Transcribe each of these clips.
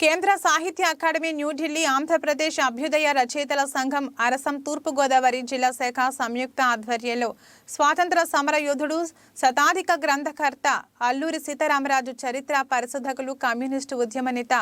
కేంద్ర సాహిత్య అకాడమీ న్యూఢిల్లీ ఆంధ్రప్రదేశ్ అభ్యుదయ రచయితల సంఘం అరసం తూర్పుగోదావరి జిల్లా శాఖ సంయుక్త ఆధ్వర్యంలో స్వాతంత్ర సమర యోధుడు శతాధిక గ్రంథకర్త అల్లూరి సీతారామరాజు చరిత్ర పరిశోధకులు కమ్యూనిస్టు ఉద్యమ నేత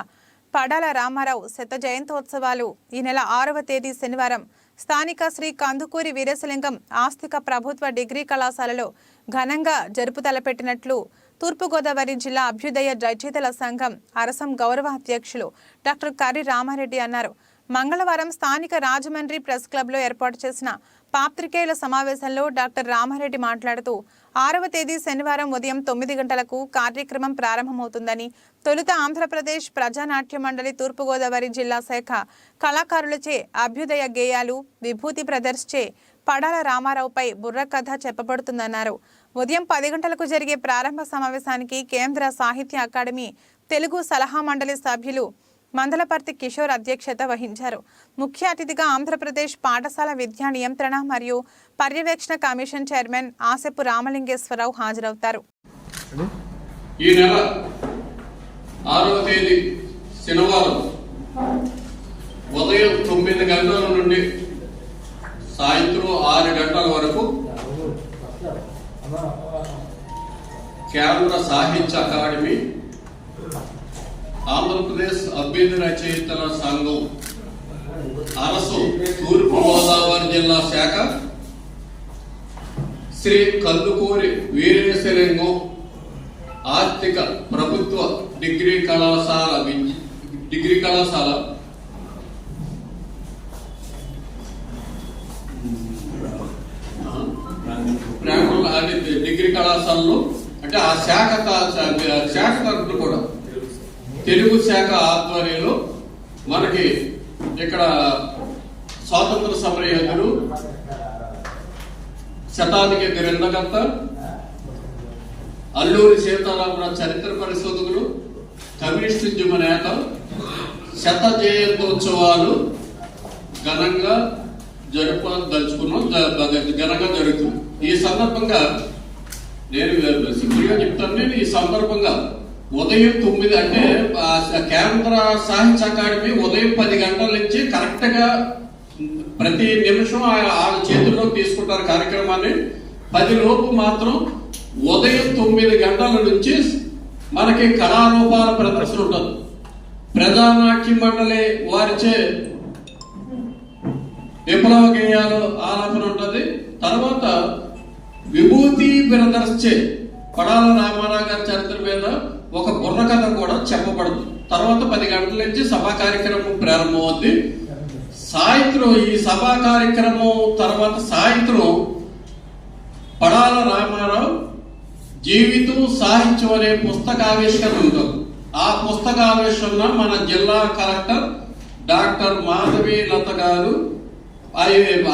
పడాల రామారావు శత జయంతోత్సవాలు ఈ నెల ఆరవ తేదీ శనివారం. స్థానిక శ్రీ కందుకూరి వీరేశలింగం ఆస్తిక ప్రభుత్వ డిగ్రీ కళాశాలలో ఘనంగా జరుపు తలపెట్టినట్లు తూర్పుగోదావరి జిల్లా అభ్యుదయ రచయితల సంఘం అరసం గౌరవ అధ్యక్షులు డాక్టర్ కర్రి రామారెడ్డి అన్నారు. మంగళవారం స్థానిక రాజమండ్రి ప్రెస్ క్లబ్లో ఏర్పాటు చేసిన పాత్రికేయుల సమావేశంలో డాక్టర్ రామారెడ్డి మాట్లాడుతూ ఆరవ తేదీ శనివారం ఉదయం తొమ్మిది గంటలకు కార్యక్రమం ప్రారంభమవుతుందని తొలుత ఆంధ్రప్రదేశ్ ప్రజానాట్య మండలి తూర్పుగోదావరి జిల్లా శాఖ కళాకారులచే అభ్యుదయ గేయాలు విభూతి ప్రదర్శించే పడాల రామారావుపై బుర్రకథ చెప్పబడుతుందన్నారు. ఉదయం పది గంటలకు జరిగే ప్రారంభ సమావేశానికి కేంద్ర సాహిత్య అకాడమీ తెలుగు సలహా మండలి సభ్యులు మందలపర్తి కిషోర్ అధ్యక్షత వహించారు. ముఖ్య అతిథిగా ఆంధ్రప్రదేశ్ పాఠశాల విద్యా నియంత్రణ మరియు పర్యవేక్షణ కమిషన్ చైర్మన్ ఆసెపు రామలింగేశ్వరరావు హాజరవుతారు. ఈ నెల ఆరవ తేదీ శనివారం ఉదయం తొమ్మిది గంటల సాహిత్య అకాడమీ ఆంధ్రప్రదేశ్ అభ్యుదయ రచయితల సంఘం అరసు తూర్పు గోదావరి జిల్లా శాఖ శ్రీ కందుకూరి వీరేశలింగం ఆర్థిక ప్రభుత్వ డిగ్రీ కళాశాల డిగ్రీ కళాశాల. డిగ్రీ కళాశాలలో అంటే ఆ శాఖ శాఖ తరఫున కూడా తెలుగు శాఖ ఆధ్వర్యంలో మనకి ఇక్కడ స్వాతంత్ర సమరయోధుడు శతాధిక గ్రంథకర్త అల్లూరి సీతారామరాజు చరిత్ర పరిశోధకులు కమ్యూనిస్ట్ ఉద్యమ నేత శత జయంతోత్సవాలు ఘనంగా జరపదలుచుకున్నాం జ- ఘనంగా జరుగుతుంది. ఈ సందర్భంగా నేను సింపుల్గా చెప్తాను. నేను ఈ సందర్భంగా ఉదయం తొమ్మిది అంటే కేంద్ర సాహిత్య అకాడమీ ఉదయం పది గంటల నుంచి కరెక్ట్గా ప్రతి నిమిషం వాళ్ళ చేతుల్లో తీసుకుంటారు కార్యక్రమాన్ని. పది లోపు మాత్రం ఉదయం తొమ్మిది గంటల నుంచి మనకి కళారూపాల ప్రదర్శన ఉంటుంది. ప్రజానాట్య మండలి వారిచే విప్లవ గేయాలు ఆలాపన ఉంటుంది. తర్వాత విభూతి బ్రదర్స్చే పడాల రామారావు గారి చరిత్ర మీద ఒక బుర్రకథ కూడా చెప్పబడదు. తర్వాత పది గంటల నుంచి సభా కార్యక్రమం ప్రారంభమవుద్ది. సాయంత్రం ఈ సభా కార్యక్రమం తర్వాత సాయంత్రం పడాల రామారావు జీవితం సాహిత్యం అనే పుస్తకావిష్కరణ ఉంటుంది. ఆ పుస్తకావిష్కరణ మన జిల్లా కలెక్టర్ డాక్టర్ మాధవి లత గారు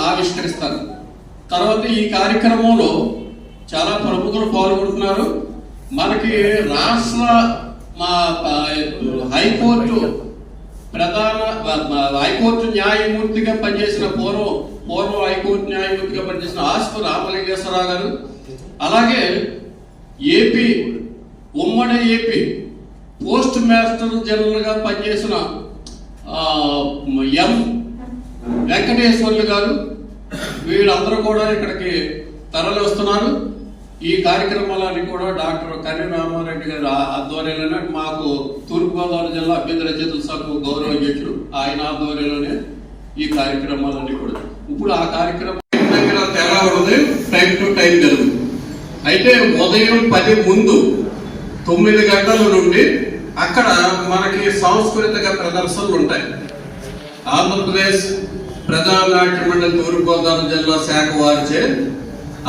ఆవిష్కరిస్తారు. తర్వాత ఈ కార్యక్రమంలో చాలా ప్రముఖులు పాల్గొంటున్నారు. మనకి రాష్ట్ర మా హైకోర్టు ప్రధాన హైకోర్టు న్యాయమూర్తిగా పనిచేసిన పూర్వం పూర్వం హైకోర్టు న్యాయమూర్తిగా పనిచేసిన ఆస్పు రామలింగేశ్వరరావు గారు. అలాగే ఏపీ ఉమ్మడి ఏపీ పోస్ట్ మాస్టర్ జనరల్గా పనిచేసిన ఎం వెంకటేశ్వర్లు గారు వీళ్ళందరూ కూడా ఇక్కడికి తరలి వస్తున్నారు. ఈ కార్యక్రమాలని కూడా డాక్టర్ కరీ రామారెడ్డి గారి ఆ- ఆధ్వర్యంలోనే మాకు తూర్పుగోదావరి జిల్లా అభ్యర్థి రచయితల సంఘం గౌరవ అధ్యక్షుడు ఆయన ఆధ్వర్యంలోనే ఈ కార్యక్రమాలన్నీ కూడా. ఇప్పుడు ఆ కార్యక్రమం దగ్గర తేడా ఉంది టైం టు టైం జరుగుతుంది అయితే ఉదయం పది ముందు తొమ్మిది గంటల నుండి అక్కడ మనకి సాంస్కృతిక ప్రదర్శనలు ఉంటాయి. ఆంధ్రప్రదేశ్ ప్రజానాట్య మండలి తూర్పుగోదావరి జిల్లా శాఖ వారిచే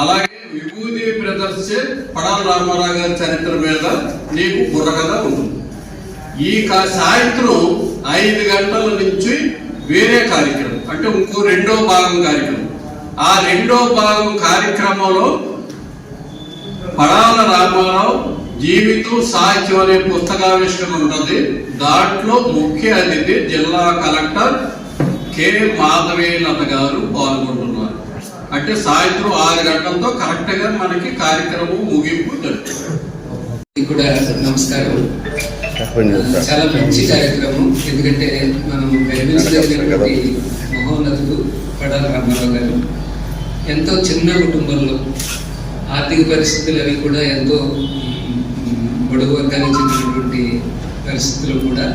అలాగే విభూతి ప్రదర్శించే పడాల రామారావు గారి చరిత్ర మీద నీకు బుర్రకథ ఉంటుంది. ఈ సాయంత్రం ఐదు గంటల నుంచి వేరే కార్యక్రమం అంటే ఇంకో రెండో భాగం కార్యక్రమం. ఆ రెండో భాగం కార్యక్రమంలో పడాల రామారావు జీవితం సాహిత్యం అనే పుస్తకావిష్కరణ ఉంటుంది దాంట్లో ముఖ్య అతిథి జిల్లా కలెక్టర్ కె. మాధవీలత గారు పాల్గొంటున్నారు. అంటే సాయంత్రం ఆరు గంటలతో కరెక్ట్గా మనకి కార్యక్రమం ముగింపు జరుగుతుంది. కూడా నమస్కారం. చాలా మంచి కార్యక్రమం. ఎందుకంటే మనం గర్వించదగినటువంటి మహోన్నతుడు పడాల రామారావు గారు. ఎంతో చిన్న కుటుంబంలో ఆర్థిక పరిస్థితులు అవి కూడా ఎంతో బడుగు వర్గానికి చెందినటువంటి పరిస్థితులు కూడా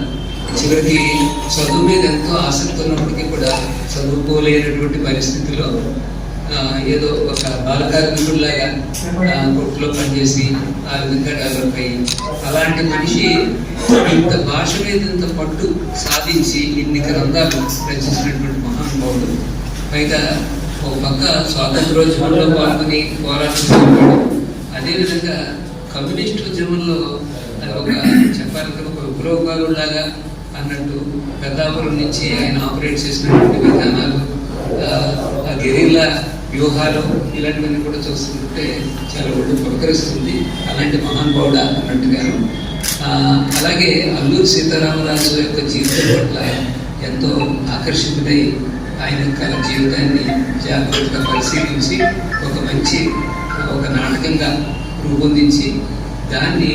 చివరికి చదువు మీద ఎంతో ఆసక్తి ఉన్నప్పటికీ కూడా చదువుకోలేనటువంటి పరిస్థితిలో ఏదో ఒక బాలకార్మికుడిలాగా కొట్టులో పనిచేసి ఆ విధంగా డెవలప్ అయ్యి అలాంటి మనిషి ఇంత భాష మీద ఇంత పట్టు సాధించి ఇన్ని గ్రంథాలు రచించినటువంటి మహానుభావుడు. పైగా ఒక పక్క స్వాతంత్రోద్యమంలో పాల్గొని పోరాటం అదేవిధంగా కమ్యూనిస్ట్ ఉద్యమంలో అది ఒక చెప్పాలంటే ఒక విప్లవకారులాగా అన్నట్టు పెద్దాపురం నుంచి ఆయన ఆపరేట్ చేసినటువంటి విధానాలు ఆ, గెరిల్లా వ్యూహాలు ఇలాంటివన్నీ కూడా చూస్తుంటే చాలా ఒళ్ళు పులకరిస్తుంది. అలాంటి మహానుభావుడ అన్నట్టుగాను ఆ, అలాగే అల్లూరి సీతారామరాజు యొక్క జీవితం పట్ల ఎంతో ఆకర్షితుడై ఆయన యొక్క జీవితాన్ని జాగ్రత్తగా పరిశీలించి ఒక మంచి ఒక నాటకంగా రూపొందించి దాన్ని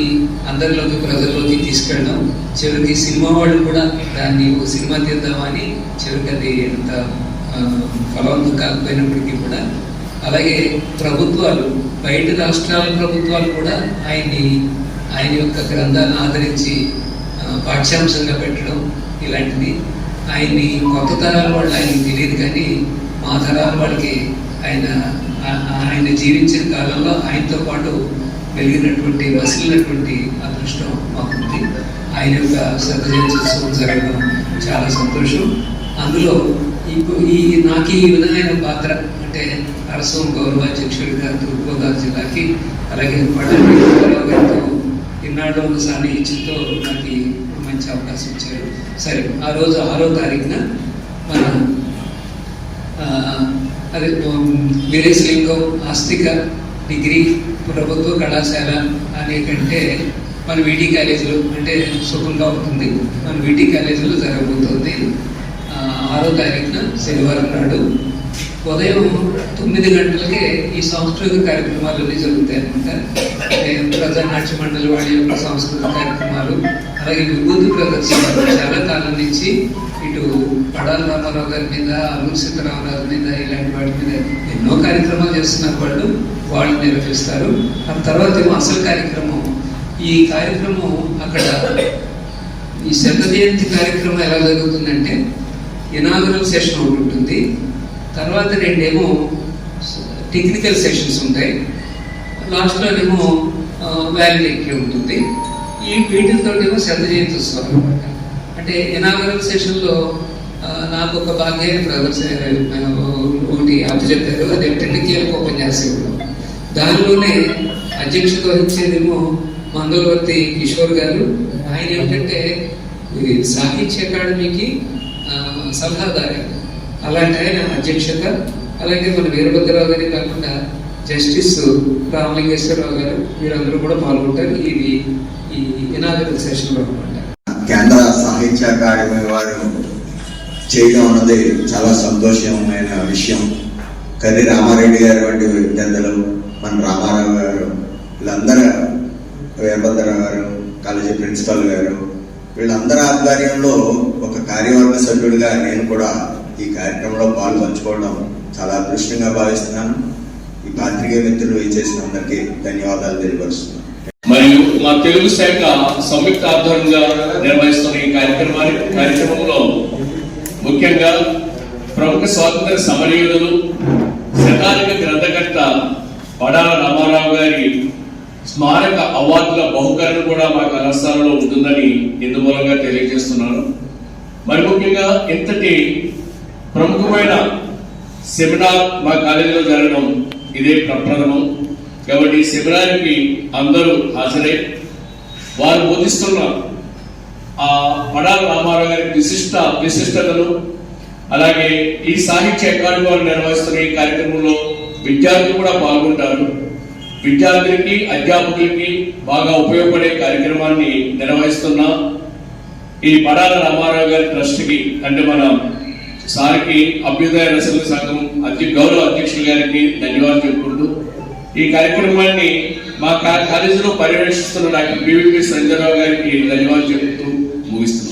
అందరిలోకి ప్రజల్లోకి తీసుకెళ్ళడం. చివరికి సినిమా వాళ్ళు కూడా దాన్ని ఒక సినిమా తీద్దామని చివరికి అది ఎంత ఫలవంతం కాకపోయినప్పటికీ కూడా. అలాగే ప్రభుత్వాలు బయట రాష్ట్రాల ప్రభుత్వాలు కూడా ఆయన్ని ఆయన యొక్క గ్రంథాలను ఆదరించి పాఠ్యాంశంగా పెట్టడం ఇలాంటిది. ఆయన్ని కొత్త తరాల వాళ్ళు ఆయనకి తెలియదు కానీ మా తరాల వాళ్ళకి ఆయన ఆయన జీవించిన కాలంలో ఆయనతో పాటు కలిగినటువంటి వసిలినటువంటి అదృష్టం మాకుంది. ఆయన యొక్క శ్రద్ధ జరగడం చాలా సంతోషం. అందులో ఇప్పుడు ఈ నాకు ఈ విధమైన పాత్ర అంటే అరసం గౌరవాధ్యక్షుడిగా తూర్పుగోదావరి జిల్లాకి అలాగే పడాలి ఇన్నాళ్ళు ఉన్న సాన్నిహిత్యంతో నాకు మంచి అవకాశం ఇచ్చారు. సరే ఆ రోజు ఆరో తారీఖున మన అదే వీరేశలింగం ఆస్తిక డిగ్రీ ప్రభుత్వ కళాశాల అనే కంటే మన వీటీ కాలేజీలో అంటే సుఖంగా ఉంటుంది. మన వీటీ కాలేజీలో జరగబోతుంది. ఆరో తారీఖున శనివారం నాడు. ఉదయం తొమ్మిది గంటలకే ఈ సాంస్కృతిక కార్యక్రమాలన్నీ జరుగుతాయి అనమాట ప్రజానాట్య మండలి వాళ్ళ యొక్క సాంస్కృతిక కార్యక్రమాలు అలాగే విభూతి ప్రదర్శనలు చాలా కాలం నుంచి ఇటు పడాల రామారావు గారి మీద అల్లూరి సీతారామరాజు మీద ఇలాంటి వాటి మీద ఎన్నో కార్యక్రమాలు చేస్తున్నారు వాళ్ళు. వాళ్ళు నిర్వహిస్తారు ఆ తర్వాత ఏమో అసలు కార్యక్రమం. ఈ కార్యక్రమం అక్కడ ఈ శత జయంతి కార్యక్రమం ఎలా జరుగుతుందంటే ఇనాగరల్ సెషన్ ఒకటి ఉంటుంది. తర్వాత రెండేమో టెక్నికల్ సెషన్స్ ఉంటాయి. లాస్ట్లోనేమో వ్యాలిడిటీ ఉంటుంది. ఈ వీటితో ఏమో శత జయంతి ఉత్సవం అనమాట. అంటే ఇనాగరల్ సెషన్లో నాకు ఒక భాగ్యాన్ని ప్రదర్శన ఒకటి అప్పచెప్పారు అదేంటంటే కీలక ఓపెన్ ఇవ్వడం దానిలోనే అధ్యక్షత వహించేదేమో మంగళవర్తి కిషోర్ గారు. ఆయన ఏంటంటే సాహిత్య అకాడమీకి సలహాదారు. అలాంటి ఆయన అధ్యక్షత. అలాగే మన వీరభద్రరావు గారి కాకుండా జస్టిస్ రామలింగేశ్వరరావు గారు వీరందరూ కూడా పాల్గొంటారు. ఇది ఈ ఇనాగరల్ సెషన్లో అనమాట కేంద్ర సాహిత్య అకాడమీ వారు చేయడం అన్నది చాలా సంతోషమైన విషయం. కర్రి రామారెడ్డి గారు వంటి విద్యార్థులు మన రామారావు గారు వీళ్ళందరూ వీరభద్రరావు గారు కాలేజీ ప్రిన్సిపల్ గారు వీళ్ళందరి ఆధ్వర్యంలో ఒక కార్యవర్గ సభ్యుడిగా నేను కూడా ఈ కార్యక్రమంలో పాలు పంచుకోవడం చాలా అదృష్టంగా భావిస్తున్నాను. ఈ పాత్రికేయ మిత్రులు ఇచ్చేసిన అందరికీ ధన్యవాదాలు తెలియపరుస్తున్నాను. మరియు మా తెలుగు శాఖ సంయుక్త ఆధ్వర్యంగా నిర్వహిస్తున్న ఈ కార్యక్రమాన్ని కార్యక్రమంలో ముఖ్యంగా ప్రముఖ స్వాతంత్ర సమరయోధులు శతాధిక గ్రంథకర్త పడాల రామారావు గారి స్మారక అవార్డుల బహుకరణ కూడా మా కళాశాలలో ఉంటుందని ఇందుమూలంగా తెలియజేస్తున్నాను. మరి ముఖ్యంగా ఇంతటి ప్రముఖమైన సెమినార్ మా కాలేజీలో జరగడం ఇదే ప్రప్రథమం కాబట్టి ఈ శిబిరానికి అందరూ హాజరై. వారు బోధిస్తున్న ఆ పడాల రామారావు గారి విశిష్ట విశిష్టతలు అలాగే ఈ సాహిత్య అకాడమీ వారు నిర్వహిస్తున్న ఈ కార్యక్రమంలో విద్యార్థులు కూడా పాల్గొంటారు. విద్యార్థులకి అధ్యాపకులకి బాగా ఉపయోగపడే కార్యక్రమాన్ని నిర్వహిస్తున్న ఈ పడాల రామారావు గారి ట్రస్ట్కి అంటే మన సార్కి అభ్యుదయ రసల సంఘం అధ్య గౌరవ అధ్యక్షులు గారికి ధన్యవాదాలు చెప్పుకుంటూ ఈ కార్యక్రమాన్ని మా కాలేజీలో పర్యవేక్షిస్తున్న డాక్టర్ పివిపి సంజయరావు గారికి ధన్యవాదాలు చెబుతూ ముగిస్తున్నాను